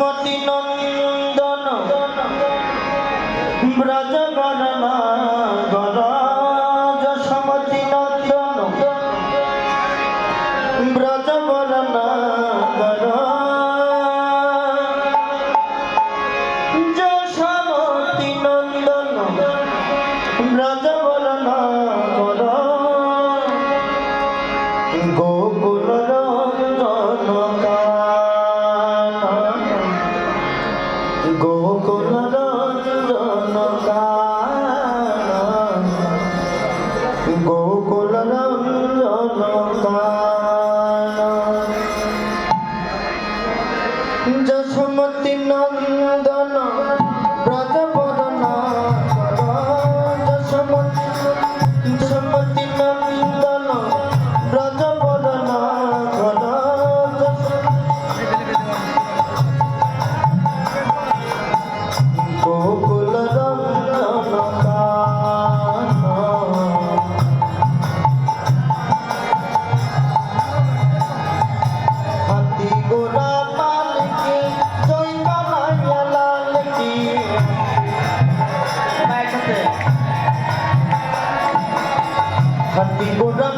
মতি নন্দন। ব্রজ গণনা গরজ সমতি নন্দন। ব্রজ গণনা গর সমতি নন্দন। ব্রজ গণনা গর গোকুল tengo பட்டி புறம்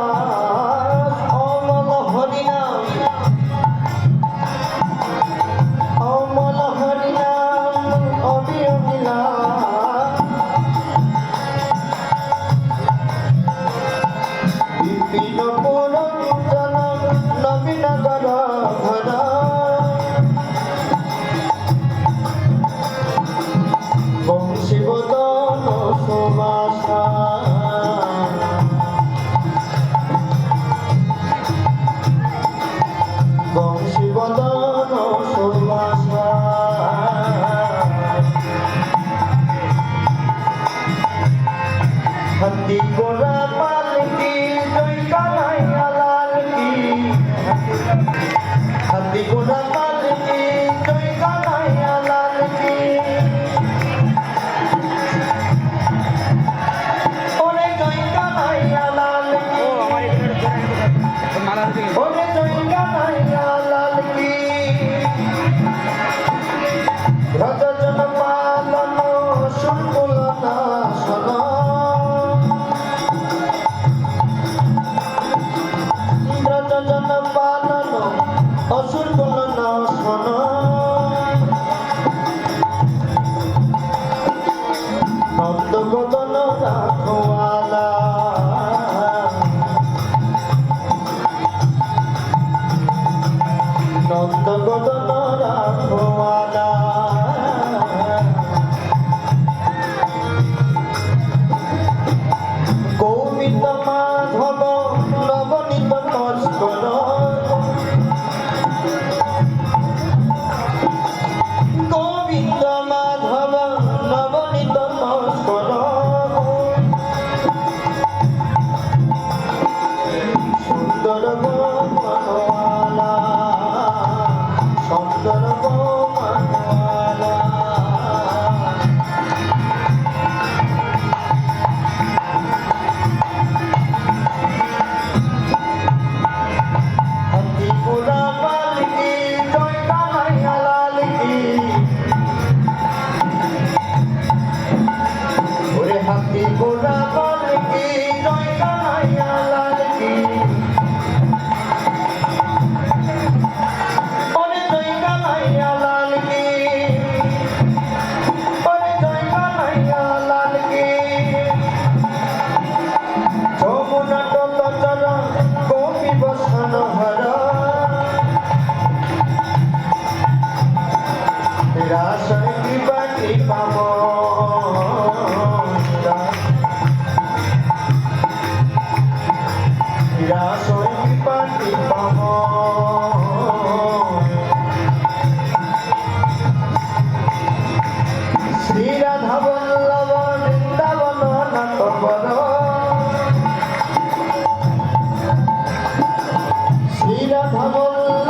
Kemana! নিরাশয় কি বাকি পাবো নিরাশয় কি বাকি পাবো শ্রীরাধা বল্লভ বৃন্দাবন নাথ বল শ্রীরাধা বল্লভ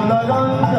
Andalan